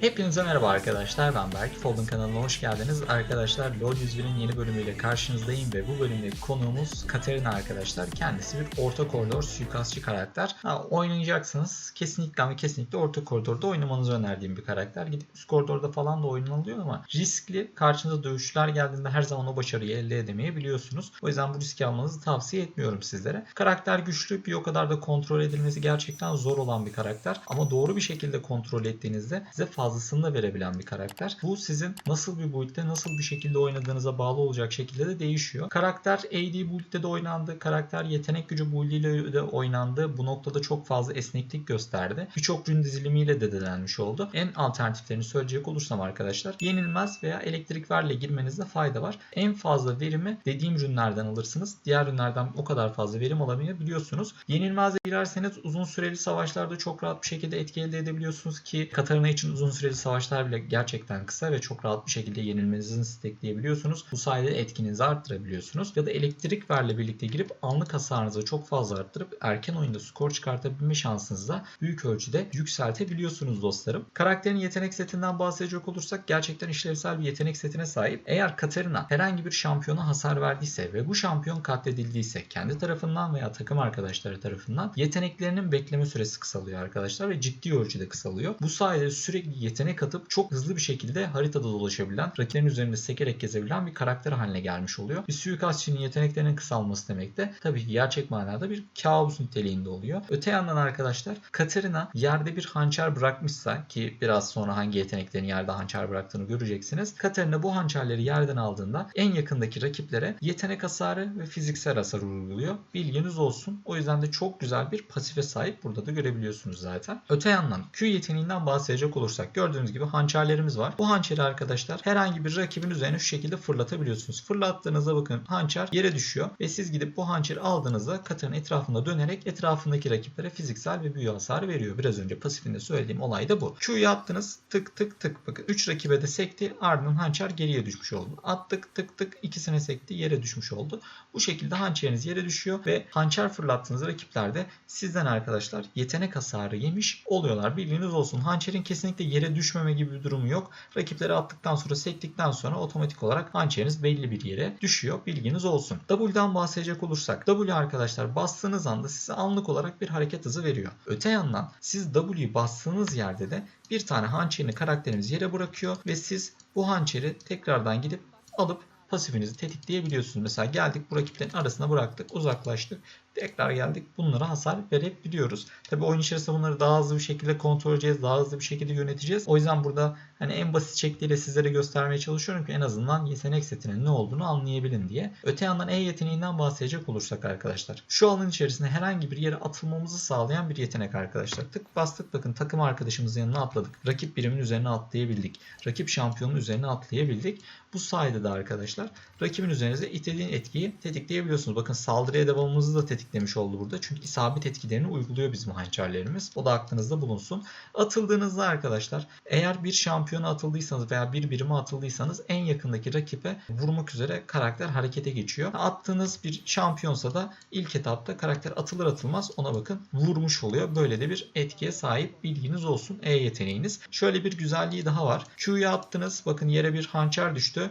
Hepinize merhaba arkadaşlar ben Berk. Fold'un kanalına hoş geldiniz. Arkadaşlar LoL 101'in yeni bölümüyle karşınızdayım ve bu bölümdeki konuğumuz Katerina arkadaşlar. Kendisi bir orta koridor suikastçı karakter. Ha, oynayacaksınız. Kesinlikle ama kesinlikle orta koridorda oynamanızı önerdiğim bir karakter. Gidip üst koridorda falan da oynanılıyor ama riskli. Karşınıza dövüşler geldiğinde her zaman o başarıyı elde edemeyebiliyorsunuz. O yüzden bu riski almanızı tavsiye etmiyorum sizlere. Karakter güçlü bir o kadar da kontrol edilmesi gerçekten zor olan bir karakter. Ama doğru bir şekilde kontrol ettiğinizde size fazlasını da verebilen bir karakter. Bu sizin nasıl bir build'de nasıl bir şekilde oynadığınıza bağlı olacak şekilde de değişiyor. Karakter AD build'de de oynandı. Karakter yetenek gücü build'iyle de oynandı. Bu noktada çok fazla esneklik gösterdi. Birçok rün dizilimiyle de denenmiş oldu. En alternatiflerini söyleyecek olursam arkadaşlar yenilmez veya elektrik verle girmenizde fayda var. En fazla verimi dediğim ürünlerden alırsınız. Diğer ürünlerden o kadar fazla verim alamayabiliyorsunuz. Yenilmez'e girerseniz uzun süreli savaşlarda çok rahat bir şekilde etki elde edebiliyorsunuz ki Katarina için uzun süreli savaşlar bile gerçekten kısa ve çok rahat bir şekilde yenilmenizi stekleyebiliyorsunuz. Bu sayede etkinizi arttırabiliyorsunuz. Ya da elektrik verle birlikte girip anlık hasarınızı çok fazla arttırıp erken oyunda skor çıkartabilme şansınızı da büyük ölçüde yükseltebiliyorsunuz dostlarım. Karakterin yetenek setinden bahsedecek olursak gerçekten işlevsel bir yetenek setine sahip. Eğer Katarina herhangi bir şampiyona hasar verdiyse ve bu şampiyon katledildiyse kendi tarafından veya takım arkadaşları tarafından yeteneklerinin bekleme süresi kısalıyor arkadaşlar ve ciddi ölçüde kısalıyor. Bu sayede sürekli yetenek atıp çok hızlı bir şekilde haritada dolaşabilen, rakiplerin üzerinde sekerek gezebilen bir karakter haline gelmiş oluyor. Bir suikastçının yeteneklerinin kısalması demek de tabii ki gerçek manada bir kabus niteliğinde oluyor. Öte yandan arkadaşlar Katarina yerde bir hançer bırakmışsa ki biraz sonra hangi yeteneklerin yerde hançer bıraktığını göreceksiniz. Katarina bu hançerleri yerden aldığında en yakındaki rakiplere yetenek hasarı ve fiziksel hasar uyguluyor. Bilginiz olsun. O yüzden de çok güzel bir pasife sahip. Burada da görebiliyorsunuz zaten. Öte yandan Q yeteneğinden bahsedecek olursak gördüğünüz gibi hançerlerimiz var. Bu hançeri arkadaşlar herhangi bir rakibin üzerine şu şekilde fırlatabiliyorsunuz. Fırlattığınızda bakın hançer yere düşüyor ve siz gidip bu hançeri aldığınızda katırın etrafında dönerek etrafındaki rakiplere fiziksel ve büyü hasarı veriyor. Biraz önce pasifinde söylediğim olay da bu. Q'yu attınız tık tık tık bakın 3 rakibe de sekti ardından hançer geriye düşmüş oldu. Attık tık tık ikisine sekti yere düşmüş oldu. Bu şekilde hançeriniz yere düşüyor ve hançer fırlattığınız rakipler de sizden arkadaşlar yetenek hasarı yemiş oluyorlar. Bilginiz olsun. Hançerin kesinlikle yere düşmeme gibi bir durumu yok. Rakipleri attıktan sonra sektikten sonra otomatik olarak hançeriniz belli bir yere düşüyor. Bilginiz olsun. W'dan bahsedecek olursak W arkadaşlar bastığınız anda size anlık olarak bir hareket hızı veriyor. Öte yandan siz W'yu bastığınız yerde de bir tane hançerini karakteriniz yere bırakıyor ve siz bu hançeri tekrardan gidip alıp pasifinizi tetikleyebiliyorsunuz. Mesela geldik bu rakiplerin arasına bıraktık, uzaklaştık. Tekrar geldik bunlara hasar verebiliyoruz. Tabi oyun içerisinde bunları daha hızlı bir şekilde kontrol edeceğiz. Daha hızlı bir şekilde yöneteceğiz. O yüzden burada hani en basit şekliyle sizlere göstermeye çalışıyorum ki en azından yetenek setinin ne olduğunu anlayabilin diye. Öte yandan E yeteneğinden bahsedecek olursak arkadaşlar. Şu alan içerisinde herhangi bir yere atılmamızı sağlayan bir yetenek arkadaşlar. Tık bastık bakın takım arkadaşımızın yanına atladık. Rakip birimin üzerine atlayabildik. Rakip şampiyonun üzerine atlayabildik. Bu sayede de arkadaşlar rakibin üzerinize istediğin etkiyi tetikleyebiliyorsunuz. Bakın saldırıya devamımızı da tetiklemiş oldu burada. Çünkü isabet etkilerini uyguluyor bizim hançerlerimiz. O da aklınızda bulunsun. Atıldığınızda arkadaşlar eğer bir şampiyona atıldıysanız veya bir birime atıldıysanız en yakındaki rakibe vurmak üzere karakter harekete geçiyor. Attığınız bir şampiyonsa da ilk etapta karakter atılır atılmaz ona bakın vurmuş oluyor. Böyle de bir etkiye sahip bilginiz olsun E yeteneğiniz. Şöyle bir güzelliği daha var. Q'ya attınız bakın yere bir hançer düştü.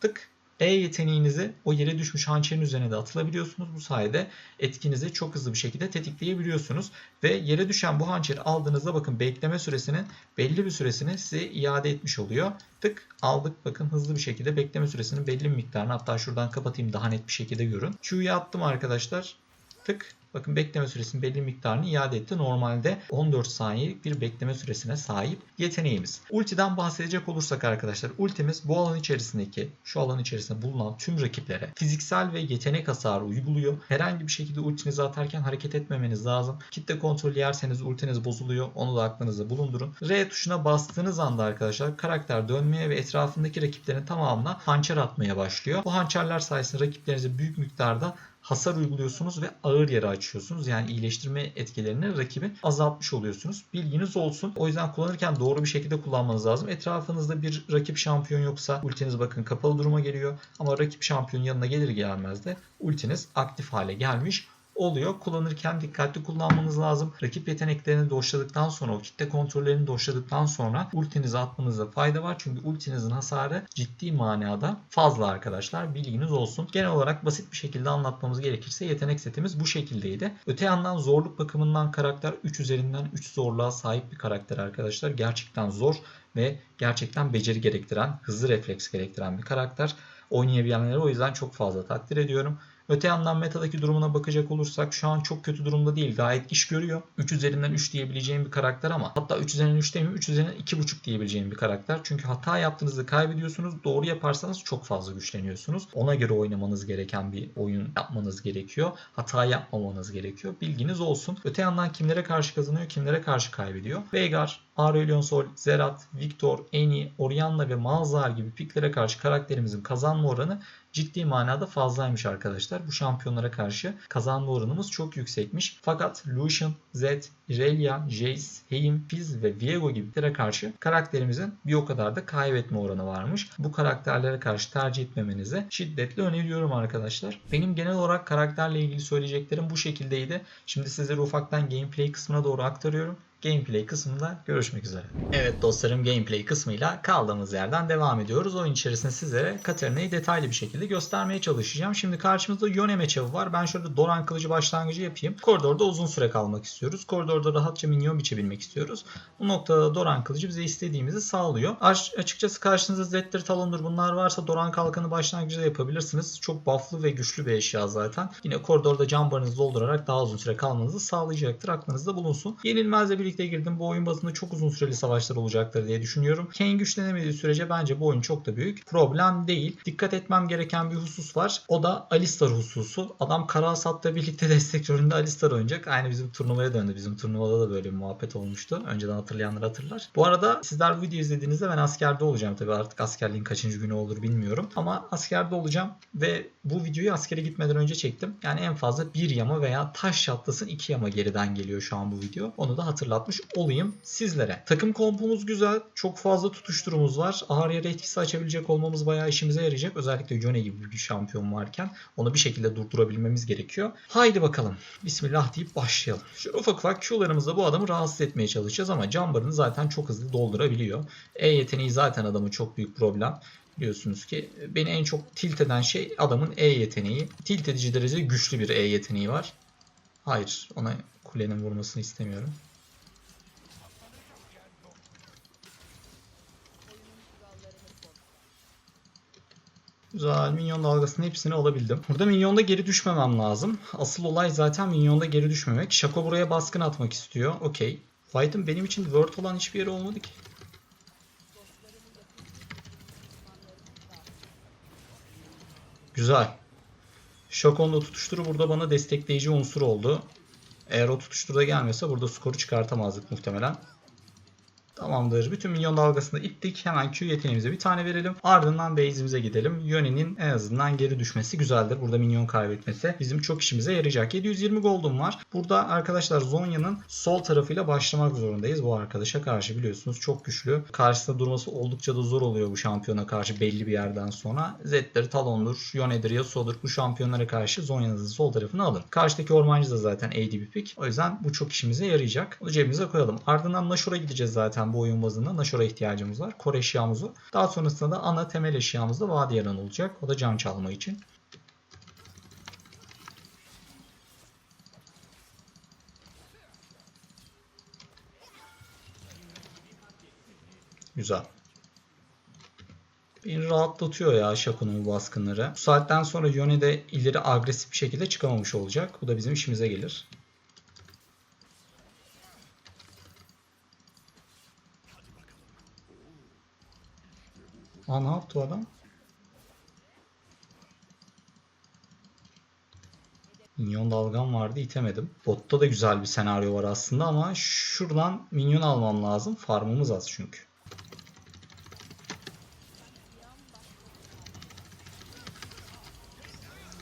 Tık e yeteneğinizi o yere düşmüş hançerin üzerine de atılabiliyorsunuz. Bu sayede etkinizi çok hızlı bir şekilde tetikleyebiliyorsunuz. Ve yere düşen bu hançeri aldığınızda bakın bekleme süresinin belli bir süresini size iade etmiş oluyor. Tık aldık bakın hızlı bir şekilde bekleme süresinin belli bir miktarını hatta şuradan kapatayım daha net bir şekilde görün. Q'yu attım arkadaşlar. Tık Bakın bekleme süresinin belli miktarını iade etti. Normalde 14 saniyelik bir bekleme süresine sahip yeteneğimiz. Ultiden bahsedecek olursak arkadaşlar ultimiz bu alan içerisindeki şu alan içerisinde bulunan tüm rakiplere fiziksel ve yetenek hasarı uyguluyor. Herhangi bir şekilde ultinizi atarken hareket etmemeniz lazım. Kitle kontrolü yerseniz ultiniz bozuluyor. Onu da aklınızda bulundurun. R tuşuna bastığınız anda arkadaşlar karakter dönmeye ve etrafındaki rakiplerin tamamına hançer atmaya başlıyor. Bu hançerler sayesinde rakiplerinize büyük miktarda hasar uyguluyorsunuz ve ağır yere açıyorsunuz. Yani iyileştirme etkilerini rakibin azaltmış oluyorsunuz. Bilginiz olsun. O yüzden kullanırken doğru bir şekilde kullanmanız lazım. Etrafınızda bir rakip şampiyon yoksa ultiniz bakın kapalı duruma geliyor. Ama rakip şampiyonun yanına gelir gelmez de ultiniz aktif hale gelmiş oluyor. Kullanırken dikkatli kullanmanız lazım. Rakip yeteneklerini doşladıktan sonra, o kitle kontrollerini doşladıktan sonra ultinizi atmanızda fayda var. Çünkü ultinizin hasarı ciddi manada fazla arkadaşlar. Bilginiz olsun. Genel olarak basit bir şekilde anlatmamız gerekirse yetenek setimiz bu şekildeydi. Öte yandan zorluk bakımından karakter 3 üzerinden 3 zorluğa sahip bir karakter arkadaşlar. Gerçekten zor ve gerçekten beceri gerektiren, hızlı refleks gerektiren bir karakter. Oynayabilenleri o yüzden çok fazla takdir ediyorum. Öte yandan metadaki durumuna bakacak olursak şu an çok kötü durumda değil. Gayet iş görüyor. 3 üzerinden 3 diyebileceğim bir karakter ama hatta 3 üzerinden 3 demeyeyim 3 üzerinden 2.5 diyebileceğim bir karakter. Çünkü hata yaptığınızda kaybediyorsunuz. Doğru yaparsanız çok fazla güçleniyorsunuz. Ona göre oynamanız gereken bir oyun yapmanız gerekiyor. Hata yapmamanız gerekiyor. Bilginiz olsun. Öte yandan kimlere karşı kazanıyor, kimlere karşı kaybediyor. Veigar, Aurelion Sol, Zerat, Victor, Eni, Orianna ve Malzahar gibi piklere karşı karakterimizin kazanma oranı ciddi manada fazlaymış arkadaşlar. Bu şampiyonlara karşı kazanma oranımız çok yüksekmiş. Fakat Lucian, Zed, Irelia, Jace, Heim, Fizz ve Viego gibilere karşı karakterimizin bir o kadar da kaybetme oranı varmış. Bu karakterlere karşı tercih etmemenizi şiddetle öneriyorum arkadaşlar. Benim genel olarak karakterle ilgili söyleyeceklerim bu şekildeydi. Şimdi sizlere ufaktan gameplay kısmına doğru aktarıyorum gameplay kısmında görüşmek üzere. Evet dostlarım gameplay kısmıyla kaldığımız yerden devam ediyoruz. Oyun içerisinde sizlere Katarina'yı detaylı bir şekilde göstermeye çalışacağım. Şimdi karşımızda Yone matchup'ı var. Ben şurada Doran kılıcı başlangıcı yapayım. Koridorda uzun süre kalmak istiyoruz. Koridorda rahatça minyon biçebilmek istiyoruz. Bu noktada Doran kılıcı bize istediğimizi sağlıyor. Aç- açıkçası karşınızda Zed'dir, Talon'dur bunlar varsa Doran kalkanı başlangıcı da yapabilirsiniz. Çok bufflı ve güçlü bir eşya zaten. Yine koridorda can barınızı doldurarak daha uzun süre kalmanızı sağlayacaktır. Aklınızda bulunsun. Yenilmezle birlikte girdim. Bu oyun bazında çok uzun süreli savaşlar olacaktır diye düşünüyorum. Kane güçlenemediği sürece bence bu oyun çok da büyük problem değil. Dikkat etmem gereken bir husus var. O da Alistar hususu. Adam Kara Hasad'la birlikte destek rolünde Alistar oynayacak. Aynı bizim turnuvaya döndü. Bizim turnuvada da böyle bir muhabbet olmuştu. Önceden hatırlayanlar hatırlar. Bu arada sizler bu videoyu izlediğinizde ben askerde olacağım. Tabii artık askerliğin kaçıncı günü olur bilmiyorum. Ama askerde olacağım ve bu videoyu askere gitmeden önce çektim. Yani en fazla bir yama veya taş çatlasın iki yama geriden geliyor şu an bu video. Onu da hatırlatmış olayım sizlere. Takım kompumuz güzel. Çok fazla tutuşturumuz var. Ağır yere etkisi açabilecek olmamız bayağı işimize yarayacak. Özellikle Yone gibi bir şampiyon varken onu bir şekilde durdurabilmemiz gerekiyor. Haydi bakalım. Bismillah deyip başlayalım. Şöyle ufak ufak Q'larımızla bu adamı rahatsız etmeye çalışacağız ama barını zaten çok hızlı doldurabiliyor. E yeteneği zaten adamın çok büyük problem. Biliyorsunuz ki beni en çok tilt eden şey adamın E yeteneği. Tilt edici derecede güçlü bir E yeteneği var. Hayır ona kulenin vurmasını istemiyorum. Güzel. Minyon dalgasının hepsini alabildim. Burada minyonda geri düşmemem lazım. Asıl olay zaten minyonda geri düşmemek. Şako buraya baskın atmak istiyor. Okey. Fight'ın benim için word olan hiçbir yeri olmadı ki. Güzel. Şako'nun da tutuşturu burada bana destekleyici unsur oldu. Eğer o tutuştura gelmese burada skoru çıkartamazdık muhtemelen. Tamamdır. Bütün minyon dalgasını ittik. Hemen Q yeteneğimize bir tane verelim. Ardından base'imize gidelim. Yone'nin en azından geri düşmesi güzeldir. Burada minyon kaybetmesi bizim çok işimize yarayacak. 720 gold'um var. Burada arkadaşlar Zonya'nın sol tarafıyla başlamak zorundayız. Bu arkadaşa karşı biliyorsunuz çok güçlü. Karşısında durması oldukça da zor oluyor bu şampiyona karşı belli bir yerden sonra. Zed'dir, Talon'dur, Yone'dir, Yasuo'dur. Bu şampiyonlara karşı Zonya'nın sol tarafını alır. Karşıdaki ormancı da zaten AD bir pick. O yüzden bu çok işimize yarayacak. Onu cebimize koyalım. Ardından Nashor'a gideceğiz zaten bu oyun bazında. Nashor'a ihtiyacımız var. Core eşyamız var. Daha sonrasında da ana temel eşyamız da Vadi Yaran olacak. O da can çalma için. Güzel. Beni rahatlatıyor ya bu baskınları. Bu saatten sonra Yone de ileri agresif bir şekilde çıkamamış olacak. Bu da bizim işimize gelir. Aa ne yaptı o adam? Minyon dalgam vardı itemedim. Botta da güzel bir senaryo var aslında ama şuradan minyon almam lazım. Farmımız az çünkü.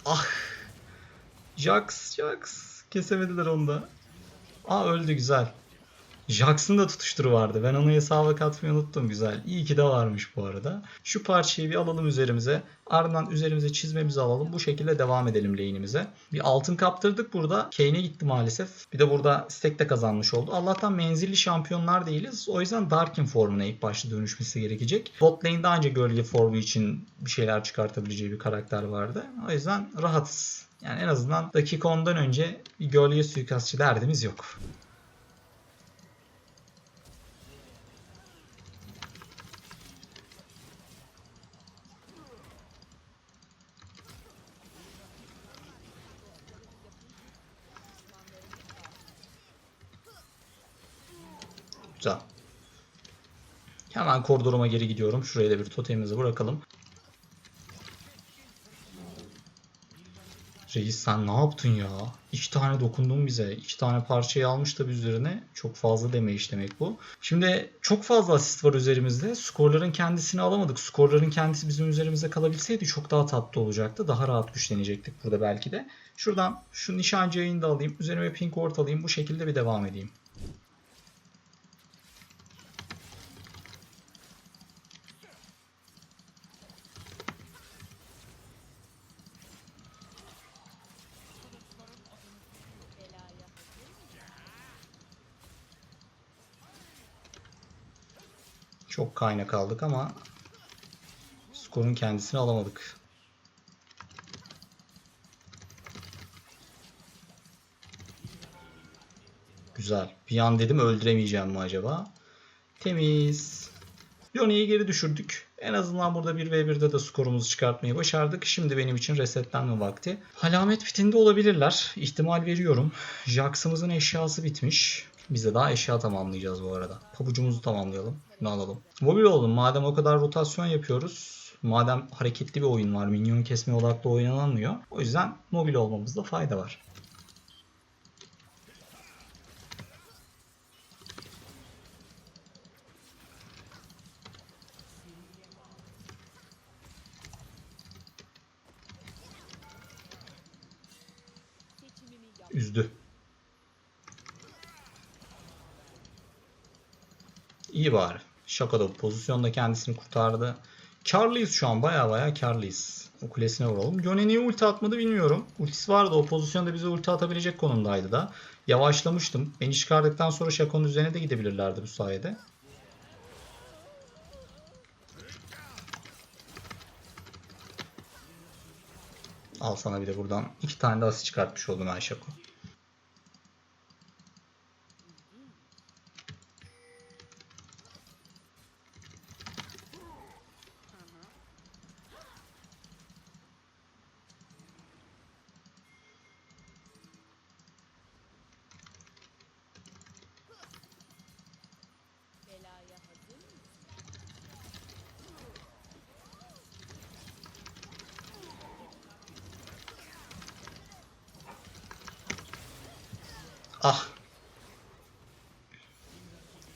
Ah. Jax, Jax. Kesemediler onu da. Aa öldü güzel. Jax'ın da tutuşturu vardı. Ben onu hesaba katmayı unuttum. Güzel. İyi ki de varmış bu arada. Şu parçayı bir alalım üzerimize. Ardından üzerimize çizmemizi alalım. Bu şekilde devam edelim lane'imize. Bir altın kaptırdık burada. Kane'e gitti maalesef. Bir de burada stack de kazanmış oldu. Allah'tan menzilli şampiyonlar değiliz. O yüzden Darkin formuna ilk başta dönüşmesi gerekecek. Bot lane'de anca gölge formu için bir şeyler çıkartabileceği bir karakter vardı. O yüzden rahatız. Yani en azından dakika 10'dan önce bir gölge suikastçı derdimiz yok. Güzel. Hemen koridoruma geri gidiyorum. Şuraya da bir totemimizi bırakalım. Reis sen ne yaptın ya? İki tane dokundun bize. İki tane parçayı almış tabi üzerine. Çok fazla damage demek bu. Şimdi çok fazla asist var üzerimizde. Skorların kendisini alamadık. Skorların kendisi bizim üzerimizde kalabilseydi çok daha tatlı olacaktı. Daha rahat güçlenecektik burada belki de. Şuradan şu nişancı yayını da alayım. Üzerime pink ward alayım. Bu şekilde bir devam edeyim. Çok kaynak aldık ama skorun kendisini alamadık. Güzel. Bir an dedim öldüremeyeceğim mi acaba? Temiz. Yone'yi geri düşürdük. En azından burada 1v1'de de skorumuzu çıkartmayı başardık. Şimdi benim için resetlenme vakti. Alamet bitinde olabilirler. İhtimal veriyorum. Jax'ımızın eşyası bitmiş. Biz de daha eşya tamamlayacağız bu arada. Pabucumuzu tamamlayalım. Şunu alalım. Mobil oldum. Madem o kadar rotasyon yapıyoruz. Madem hareketli bir oyun var. Minyon kesme odaklı oynanamıyor. O yüzden mobil olmamızda fayda var. Üzdü. İyi bari. Şakada bu pozisyonda kendisini kurtardı. Karlıyız şu an. Baya baya karlıyız. O kulesine vuralım. Yone niye ulti atmadı bilmiyorum. Ultisi vardı. O pozisyonda bize ulti atabilecek konumdaydı da. Yavaşlamıştım. Beni çıkardıktan sonra Şako'nun üzerine de gidebilirlerdi bu sayede. Al sana bir de buradan iki tane de asist çıkartmış oldum ben Ah.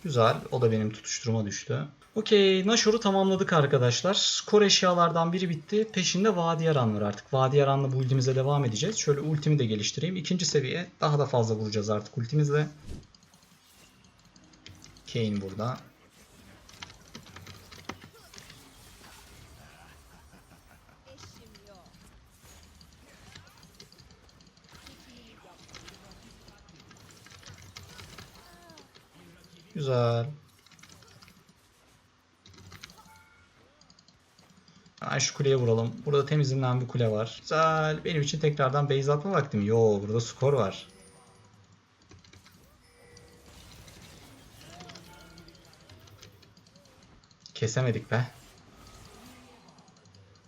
Güzel. O da benim tutuşturuma düştü. Okey. Nashor'u tamamladık arkadaşlar. Skor eşyalardan biri bitti. Peşinde Vadiyaran var artık. Vadiyaran'la build'imize devam edeceğiz. Şöyle ultimi de geliştireyim. İkinci seviye. Daha da fazla vuracağız artık ultimizle. Kayn burada. Güzel. Hemen şu kuleye vuralım. Burada temizinden bir kule var. Güzel. Benim için tekrardan base atma vaktim. Yo burada skor var. Kesemedik be.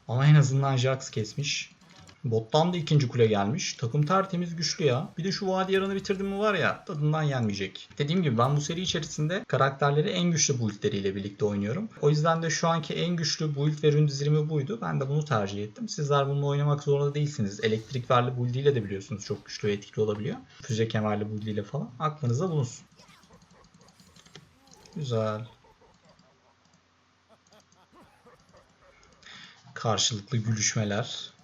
Ama en azından Jax kesmiş. Bottan da ikinci kule gelmiş. Takım tertemiz güçlü ya. Bir de şu vadi yaranı bitirdim mi var ya tadından yenmeyecek. Dediğim gibi ben bu seri içerisinde karakterleri en güçlü buildleriyle birlikte oynuyorum. O yüzden de şu anki en güçlü build ve ürün dizilimi buydu. Ben de bunu tercih ettim. Sizler bununla oynamak zorunda değilsiniz. Elektrik verli build ile de biliyorsunuz çok güçlü ve etkili olabiliyor. Füze kemerli build ile falan. Aklınızda bulunsun. Güzel. Karşılıklı gülüşmeler.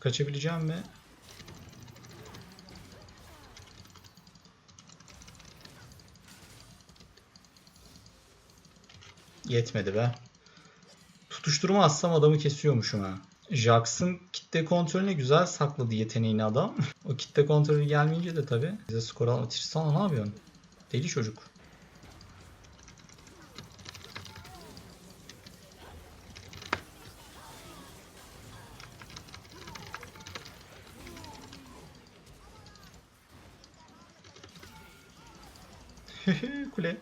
Kaçabileceğim mi? Yetmedi be. Tutuşturma atsam adamı kesiyormuşum ha. Jax'ın kitle kontrolüne güzel sakladı yeteneğini adam. o kitle kontrolü gelmeyince de tabi bize skor. Tristana ne yapıyorsun? Deli çocuk. Kule.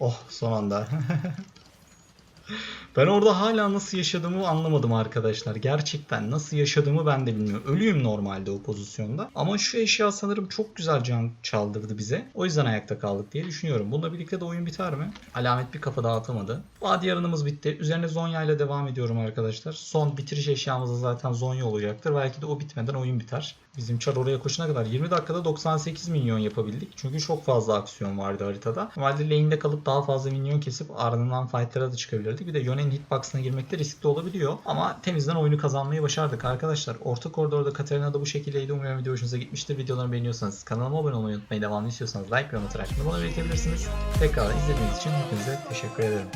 Oh son anda. ben orada hala nasıl yaşadığımı anlamadım arkadaşlar. Gerçekten nasıl yaşadığımı ben de bilmiyorum. Ölüyüm normalde o pozisyonda. Ama şu eşya sanırım çok güzel can çaldırdı bize. O yüzden ayakta kaldık diye düşünüyorum. Bununla birlikte de oyun biter mi? Alamet bir kafa dağıtamadı. Vadi yarınımız bitti. Üzerine Zonya ile devam ediyorum arkadaşlar. Son bitiriş eşyamız da zaten Zonya olacaktır. Belki de o bitmeden oyun biter. Bizim Char oraya koşuna kadar 20 dakikada 98 milyon yapabildik. Çünkü çok fazla aksiyon vardı haritada. Normalde lane'de kalıp daha fazla milyon kesip ardından fightlara da çıkabilirdik. Bir de Yone'nin hitbox'ına girmek de riskli olabiliyor. Ama temizden oyunu kazanmayı başardık arkadaşlar. Orta koridorda Katarina da bu şekildeydi. Umarım video hoşunuza gitmiştir. Videolarımı beğeniyorsanız kanalıma abone olmayı unutmayın. Devamlı istiyorsanız like ve yorum atarak bana belirtebilirsiniz. Tekrar izlediğiniz için hepinize teşekkür ederim.